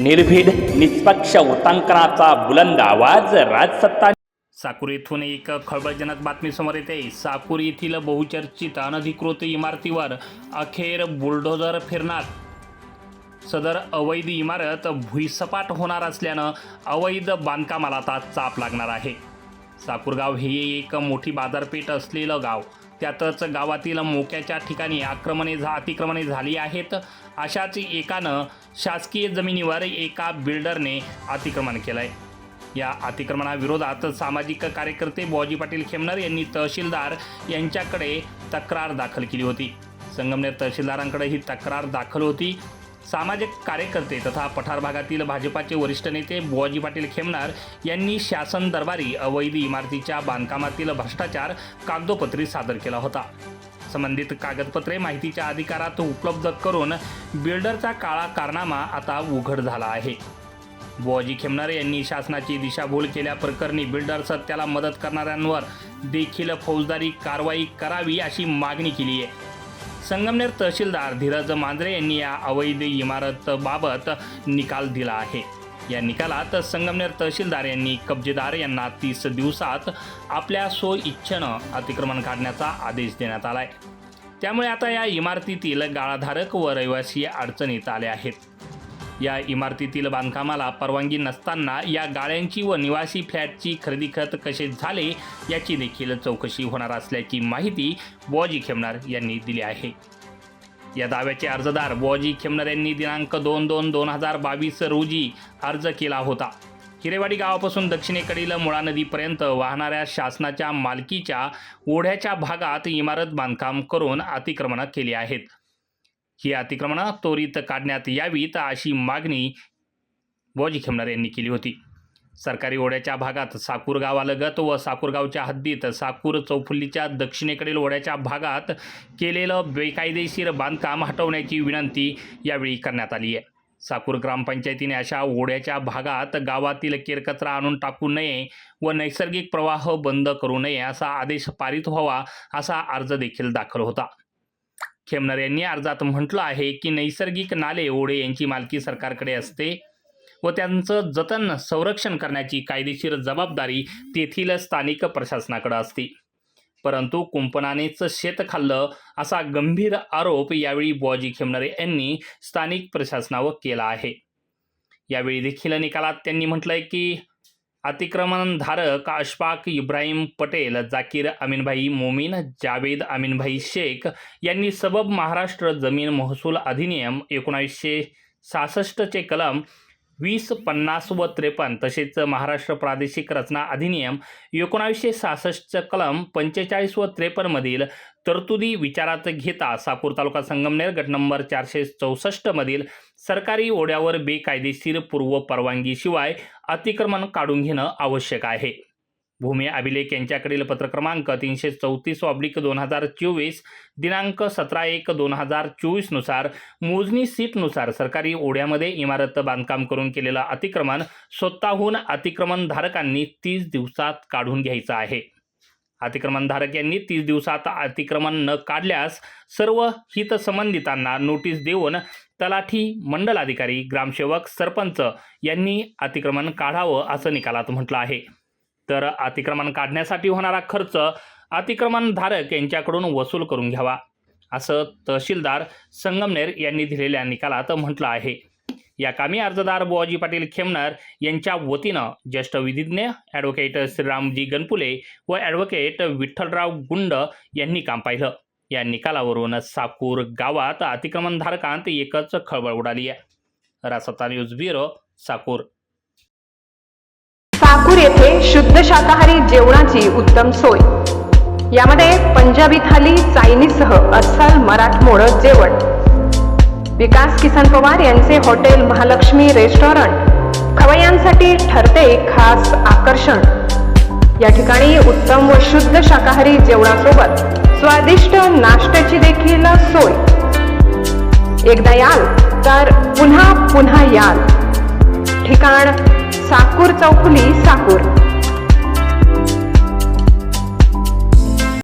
निर्भीड निष्पक्ष वृत्तांकनाचा बुलंद आवाज राजसत्ता साकूर येथून एक खळबळजनक बातमी समोर येते. साकूर येथील बहुचर्चित अनधिकृत इमारतीवर अखेर बुलडोझर फिरणार. सदर अवैध इमारत भुईसपाट होणार असल्यानं अवैध बांधकामाला आता चाप लागणार आहे. साकूरगाव हे एक मोठी बाजारपेठ असलेलं गाव. त्यातच गावातील मोक्याच्या ठिकाणी आक्रमणे झा अतिक्रमणे झाली आहेत. अशाच एकानं शासकीय जमिनीवर एका बिल्डरने अतिक्रमण केलं आहे या अतिक्रमणाविरोधात सामाजिक कार्यकर्ते बॉजी पाटील खेमनर यांनी तहसीलदार यांच्याकडे तक्रार दाखल केली होती. संगमनेर तहसीलदारांकडे ही तक्रार दाखल होती. सामाजिक कार्यकर्ते तथा पठार भागातील भाजपाचे वरिष्ठ नेते बुवाजी पाटील खेमनार यांनी शासन दरबारी अवैध इमारतीच्या बांधकामातील भ्रष्टाचार कागदोपत्री सादर केला होता. संबंधित कागदपत्रे माहितीच्या अधिकारात उपलब्ध करून बिल्डरचा काळा कारनामा आता उघड झाला आहे. बुवाजी खेमनार यांनी शासनाची दिशाभूल केल्याप्रकरणी बिल्डर त्याला मदत करणाऱ्यांवर देखील फौजदारी कारवाई करावी अशी मागणी केली आहे. संगमनेर तहसीलदार धीरज मांजरे यांनी या अवैध इमारतबाबत निकाल दिला आहे. या निकालात संगमनेर तहसीलदार यांनी कब्जेदार यांना तीस दिवसात आपल्या सो इच्छेनं अतिक्रमण काढण्याचा आदेश देण्यात आलाय. त्यामुळे आता या इमारतीतील गाळाधारक व रहिवासी अडचणीत आले आहेत. या इमारतीतील बांधकामाला परवानगी नसताना या गाळ्यांची व निवासी फ्लॅटची खरेदी खत कसे झाले याची देखील चौकशी होणार असल्याची माहिती बॉजी खेमणार यांनी दिली आहे. या दाव्याचे अर्जदार बॉजी खेमणार यांनी दिनांक दोन दोन दोन हजार बावीस रोजी अर्ज केला होता. हिरेवाडी गावापासून दक्षिणेकडील मुळा नदीपर्यंत वाहणाऱ्या शासनाच्या मालकीच्या ओढ्याच्या भागात इमारत बांधकाम करून अतिक्रमणं केली आहेत. ही अतिक्रमणं त्वरित काढण्यात यावीत अशी मागणी बॉजी खेमणार यांनी केली होती. सरकारी ओढ्याच्या भागात साकूर गावालगत व साकूरगावच्या हद्दीत साकूर चौफुल्लीच्या दक्षिणेकडील ओढ्याच्या भागात केलेलं बेकायदेशीर बांधकाम हटवण्याची विनंती यावेळी करण्यात आली आहे. साकूर ग्रामपंचायतीने अशा ओढ्याच्या भागात गावातील केरकचरा आणून टाकू नये व नैसर्गिक प्रवाह बंद करू नये असा आदेश पारित व्हावा असा अर्ज देखील दाखल होता. खेमनर यांनी अर्जात म्हटलं आहे की नैसर्गिक नाले ओढे यांची मालकी सरकारकडे असते व त्यांचं जतन संरक्षण करण्याची कायदेशीर जबाबदारी तेथील स्थानिक प्रशासनाकडे असते. परंतु कुंपणानेच शेत खाल्लं असा गंभीर आरोप यावेळी बॉजी खेमनरे यांनी स्थानिक प्रशासनावर केला आहे. यावेळी देखील निकालात त्यांनी म्हटलंय की अतिक्रमणधारक अशफाक इब्राहिम पटेल जाकीर अमीनभाई मोमीन जावेद अमीनभाई शेख यांनी सबब महाराष्ट्र जमीन महसूल अधिनियम एकोणावीसशे सहासष्टचे कलम वीस पन्नास व त्रेपन्न तसेच महाराष्ट्र प्रादेशिक रचना अधिनियम एकोणावीसशे सहासष्टचं कलम पंचेचाळीस व त्रेपन्नमधील तरतुदी विचारात घेता सापूर तालुका संगमनेर गट नंबर चारशे चौसष्टमधील सरकारी ओढ्यावर बेकायदेशीर पूर्व परवानगीशिवाय अतिक्रमण काढून घेणं आवश्यक आहे. भूमी अभिलेख यांच्याकडील पत्र क्रमांक तीनशे चौतीस ऑब्लिक दोन हजार चोवीस दिनांक सतरा एक दोन हजार चोवीसनुसार मोजणी सीटनुसार सरकारी ओढ्यामध्ये इमारत बांधकाम करून केलेलं अतिक्रमण स्वतःहून अतिक्रमणधारकांनी तीस दिवसात काढून घ्यायचं आहे. अतिक्रमणधारक यांनी तीस दिवसात अतिक्रमण न काढल्यास सर्व हितसंबंधितांना नोटीस देऊन तलाठी मंडलाधिकारी ग्रामसेवक सरपंच यांनी अतिक्रमण काढावं असं निकालात म्हटलं आहे. तर अतिक्रमण काढण्यासाठी होणारा खर्च अतिक्रमणधारक यांच्याकडून वसूल करून घ्यावा असं तहसीलदार संगमनेर यांनी दिलेल्या निकालात म्हटलं आहे. या कामी अर्जदार बुवाजी पाटील खेमनार यांच्या वतीनं ज्येष्ठ विधिज्ञ ॲडव्होकेट श्रीरामजी गणपुले व ॲडव्होकेट विठ्ठलराव गुंड यांनी काम पाहिलं. या निकालावरून साकूर गावात अतिक्रमणधारकांत एकच खळबळ उडाली आहे. Rasta news bureau Sakur. Sakur येथे शुद्ध शाकाहारी जेवणाची उत्तम सोय. यामध्ये पंजाबी थाली चायनीजसह अस्सल मराठमोड जेवण. विकास किसन पवार यांचे हॉटेल महालक्ष्मी रेस्टॉरंट. खवय्यांसाठी ठरते खास आकर्षण. या ठिकाणी उत्तम व शुद्ध शाकाहारी जेवणासोबत स्वादिष्ट नाश्त्याची देखील सोय. एकदा याल तर पुन्हा पुन्हा याल. ठिकाण साकूर चौफुली साकूर.